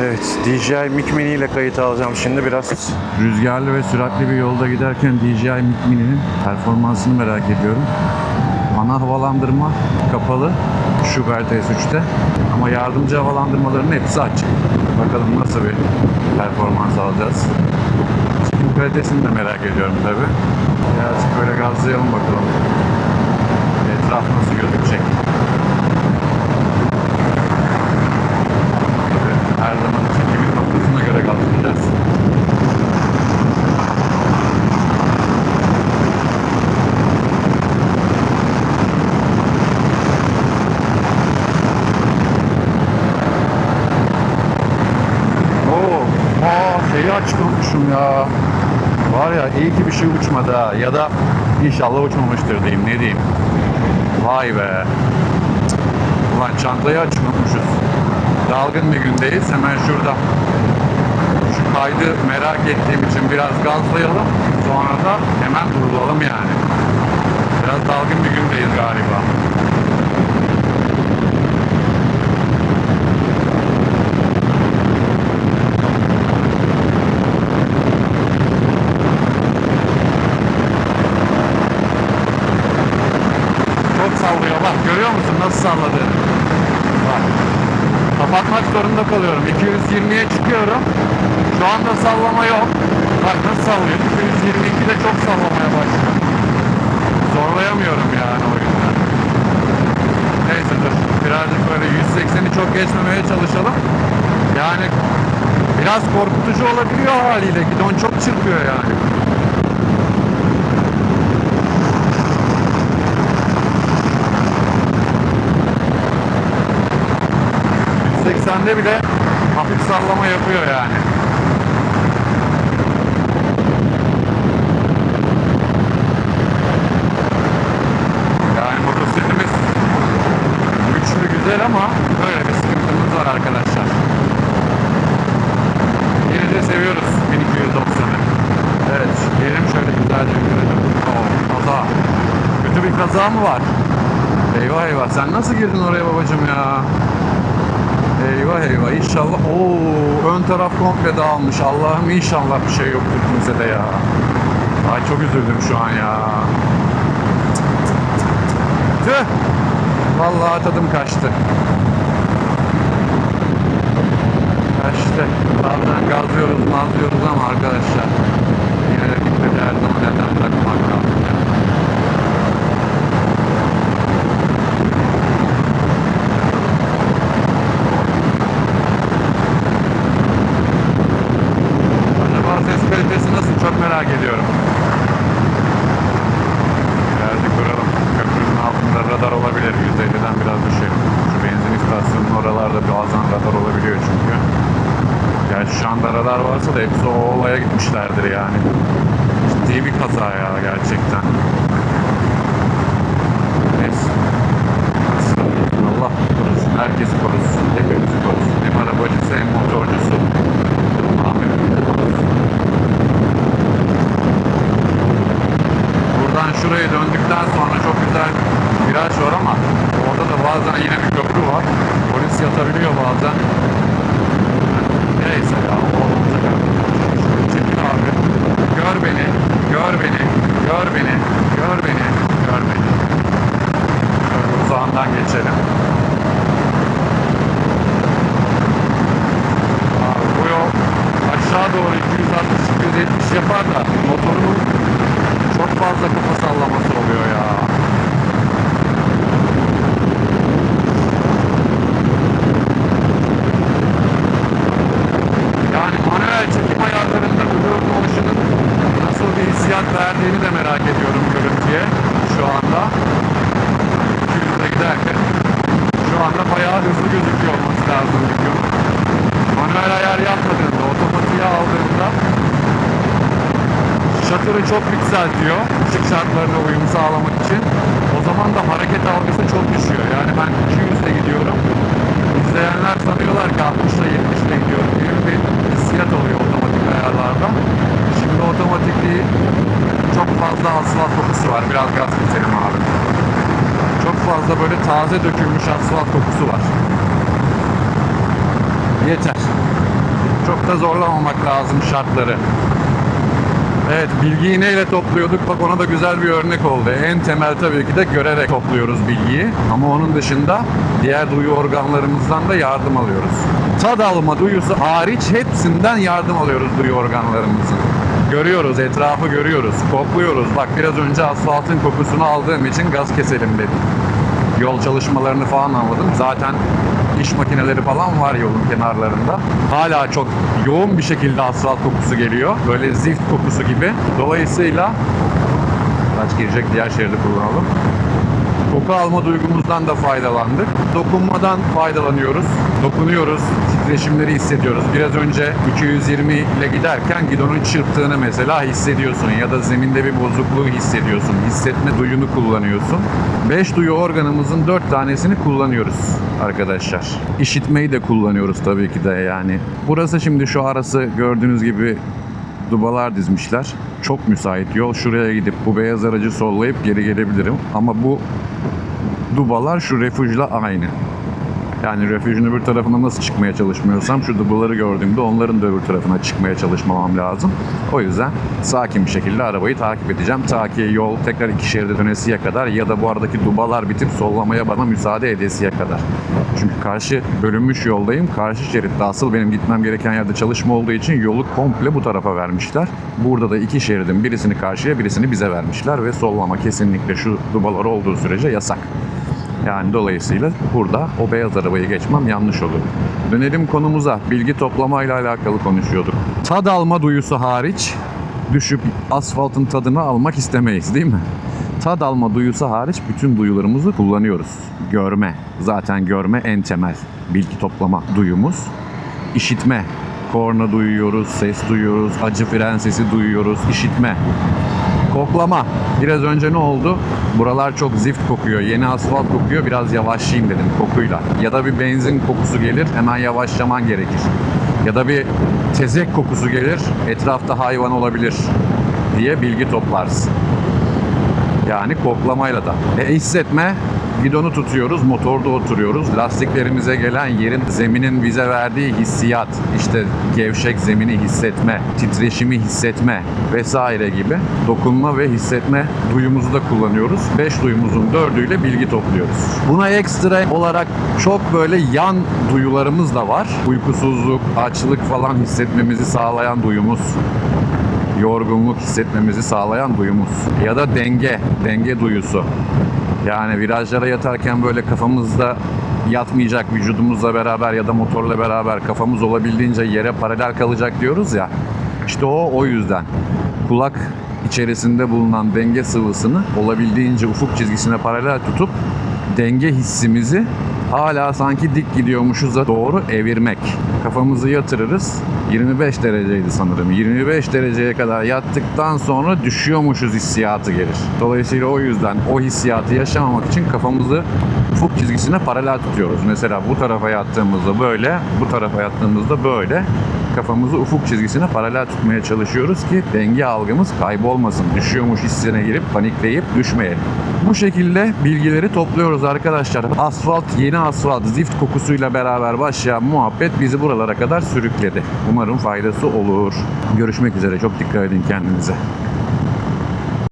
Evet, DJI Mic Mini ile kayıt alacağım şimdi biraz. Rüzgarlı ve süratli bir yolda giderken DJI Mic Mini'nin performansını merak ediyorum. Ana havalandırma kapalı şu TS3'te ama yardımcı havalandırmaların hepsi açık. Bakalım nasıl bir performans alacağız. Çekim kalitesini de merak ediyorum tabi. Birazcık böyle gazlayalım bakalım. Etraf nasıl gözükecek. Her zaman çekimin noktasına göre gazlayacağız. Oo, aa şeyi açık unutmuşum ya. Ya iyi ki bir şey uçmadı ha. Ya da inşallah uçmamıştır diyeyim ne diyeyim. Vay be. Ulan çantayı unutmuşuz. Dalgın bir gündeyiz. Hemen şurada. Şu kaydı merak ettiğim için biraz gazlayalım. Sonra da hemen duralım yani. Biraz dalgın bir gündeyiz galiba. Sallıyor bak görüyor musun nasıl salladı? Bak. Kapatmak zorunda kalıyorum. 220'ye çıkıyorum. Şu anda sallama yok. Bak nasıl sallıyor. 222'de çok sallamaya başlıyor. Zorlayamıyorum yani o yüzden. Neyse dur. Birazcık böyle 180'i çok geçmemeye çalışalım. Yani biraz korkutucu olabiliyor haliyle. Gidon çok çırpıyor yani. 180'de bile hafif sallama yapıyor yani. Yani motosiklimiz güçlü güzel ama böyle bir sıkıntımız var arkadaşlar. Yine de seviyoruz 1290'ı. Evet, gelin şöyle güzelce bir görelim. Oo, kaza. Kötü bir kaza mı var? Eyvah eyvah, sen nasıl girdin oraya babacım ya? Eyvah eyvah inşallah. Oo ön taraf komple dağılmış. Allah'ım inşallah bir şey yoktur kimsede ya. Ay çok üzüldüm şu an ya. Tüh. Vallahi tadım kaçtı. Kaçtı. Bazen gazlıyoruz mazlıyoruz ama arkadaşlar. Yine de dikkate her zaman neden takmak lazım. ya. Acaba ses kalitesi nasıl çok merak ediyorum. Birazcık duralım. Köprünün altında radar olabilir. 150'den biraz düşelim. Şu benzin istasyonunun oralarda bazen radar olabiliyor çünkü. Gerçi şu anda radar varsa da hepsi o olaya gitmişlerdir yani. Ciddi bir kaza ya gerçekten. Neyse. Allah korusun. Herkesi korusun. Hepimizi korusun. Hem arabacısı hem motorcusu. Şuraya döndükten sonra çok güzel viraj var ama orada da bazen yine bir köprü var. Polis yatabiliyor bazen. Neyse ya. Çekil abi. Gör beni. Gör beni. Gör beni. Gör beni. Gör beni. Şöyle uzağından geçelim. Abi bu yol aşağı doğru 260-270 yapar da motorun çok fazla kafa sallaması oluyor ya. Yani manuel çekim ayarlarında Blue Motion'ın nasıl bir hissiyat verdiğini de merak ediyorum görüntüye şu anda. 200'e giderken. Şu anda bayağı hızlı lazım video. Manuel ayar yapmadığında, otomatiğe aldığında şatırı çok yükseltiyor ışık şartlarına uyum sağlamak için. O zaman da hareket algısı çok düşüyor. Yani ben 200 ile gidiyorum. İzleyenler sanıyorlar ki 60 ile 70 ile gidiyorum gibi bir hissiyat oluyor otomatik ayarlarda. Şimdi otomatik değil. Çok fazla asfalt kokusu var. Biraz gaz keselim abi. Çok fazla böyle taze dökülmüş asfalt kokusu var. Yeter. Çok da zorlamamak lazım şartları. Evet bilgiyi neyle topluyorduk? Bak ona da güzel bir örnek oldu. En temel tabii ki de görerek topluyoruz bilgiyi. Ama onun dışında diğer duyu organlarımızdan da yardım alıyoruz. Tad alma duyusu hariç hepsinden yardım alıyoruz duyu organlarımızın. Görüyoruz, etrafı görüyoruz, kokluyoruz. Bak biraz önce asfaltın kokusunu aldığım için gaz keselim dedim. Yol çalışmalarını falan anladım. Zaten iş makineleri falan var yolun kenarlarında. Hala çok yoğun bir şekilde asfalt kokusu geliyor. Böyle zift kokusu gibi. Dolayısıyla araç girecek diğer şeridi kullanalım. Koku alma duygumuzdan da faydalandık. Dokunmadan faydalanıyoruz. Dokunuyoruz. Titreşimleri hissediyoruz. Biraz önce 220 ile giderken gidonun çırptığını mesela hissediyorsun ya da zeminde bir bozukluğu hissediyorsun. Hissetme duyunu kullanıyorsun. 5 duyu organımızın 4 tanesini kullanıyoruz arkadaşlar. İşitmeyi de kullanıyoruz tabii ki de yani. Burası şimdi şu arası gördüğünüz gibi dubalar dizmişler. Çok müsait yol. Şuraya gidip bu beyaz aracı sollayıp geri gelebilirim. Ama bu dubalar şu refüjle aynı. Yani refüjün öbür tarafına nasıl çıkmaya çalışmıyorsam şu dubaları gördüğümde onların da öbür tarafına çıkmaya çalışmamam lazım. O yüzden sakin bir şekilde arabayı takip edeceğim. Ta ki yol tekrar iki şeride dönesiye kadar ya da bu aradaki dubalar bitip sollamaya bana müsaade edesiye kadar. Çünkü karşı bölünmüş yoldayım. Karşı şeritte asıl benim gitmem gereken yerde çalışma olduğu için yolu komple bu tarafa vermişler. Burada da iki şeridin birisini karşıya birisini bize vermişler ve sollama kesinlikle şu dubalar olduğu sürece yasak. Yani dolayısıyla burada o beyaz arabayı geçmem yanlış olur. Dönelim konumuza. Bilgi toplamayla alakalı konuşuyorduk. Tad alma duyusu hariç düşüp asfaltın tadını almak istemeyiz değil mi? Tad alma duyusu hariç bütün duyularımızı kullanıyoruz. Görme. Zaten görme en temel bilgi toplama duyumuz. İşitme. Korna duyuyoruz, ses duyuyoruz, acı fren sesi duyuyoruz, işitme. Koklama. Biraz önce ne oldu? Buralar çok zift kokuyor. Yeni asfalt kokuyor. Biraz yavaşlayayım dedim kokuyla. Ya da bir benzin kokusu gelir. Hemen yavaşlaman gerekir. Ya da bir tezek kokusu gelir. Etrafta hayvan olabilir diye bilgi toplarsın. Yani koklamayla da. E hissetme, gidonu tutuyoruz, motorda oturuyoruz. Lastiklerimize gelen yerin, zeminin bize verdiği hissiyat, işte gevşek zemini hissetme, titreşimi hissetme vesaire gibi dokunma ve hissetme duyumuzu da kullanıyoruz. 5 duyumuzun 4'üyle bilgi topluyoruz. Buna ekstra olarak çok böyle yan duyularımız da var. Uykusuzluk, açlık falan hissetmemizi sağlayan duyumuz yorgunluk hissetmemizi sağlayan duyumuz. Ya da denge, denge duyusu. Yani virajlara yatarken böyle kafamızda yatmayacak vücudumuzla beraber ya da motorla beraber kafamız olabildiğince yere paralel kalacak diyoruz ya. İşte o o yüzden. Kulak içerisinde bulunan denge sıvısını olabildiğince ufuk çizgisine paralel tutup denge hissimizi hala sanki dik gidiyormuşuza doğru evirmek. Kafamızı yatırırız. 25 dereceydi sanırım. 25 dereceye kadar yattıktan sonra düşüyormuşuz hissiyatı gelir. Dolayısıyla o yüzden o hissiyatı yaşamamak için kafamızı ufuk çizgisine paralel tutuyoruz. Mesela bu tarafa yattığımızda böyle, bu tarafa yattığımızda böyle kafamızı ufuk çizgisine paralel tutmaya çalışıyoruz ki denge algımız kaybolmasın. Düşüyormuş hissine girip panikleyip düşmeyelim. Bu şekilde bilgileri topluyoruz arkadaşlar. Asfalt, yeni asfalt, zift kokusuyla beraber başlayan muhabbet bizi buralara kadar sürükledi. Umarım faydası olur. Görüşmek üzere. Çok dikkat edin kendinize.